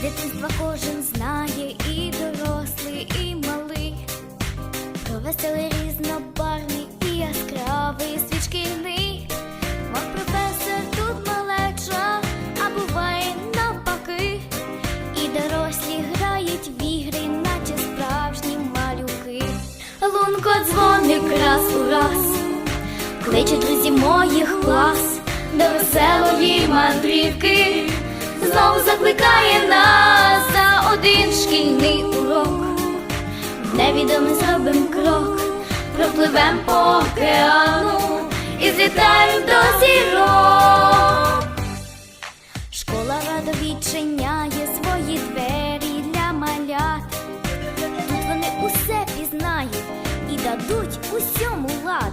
З дитинства кожен знає і дорослий, і малий, Про веселий різнобарний і яскравий світ шкільний Мов професор тут малеча, а буває навпаки, і дорослі грають в ігри, наче справжні малюки. Лунко дзвоник раз у раз, кличе друзі моїх клас, до веселої мандрівки знов закликає нас за один шкільний урок. Невідомий зробим крок, пропливем по океану і злітаємо до зірок. Школа радо відчиняє свої двері для малят. Тут вони усе пізнають і дадуть усьому лад.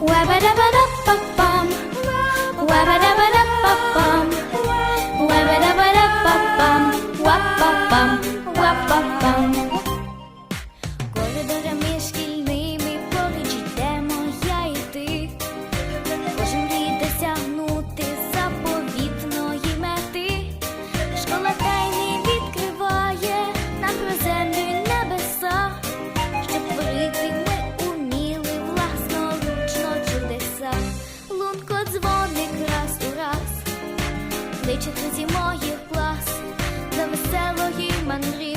Wabba dabba дзвоник раз у раз, кличе зі моїх клас до веселої мандрівки.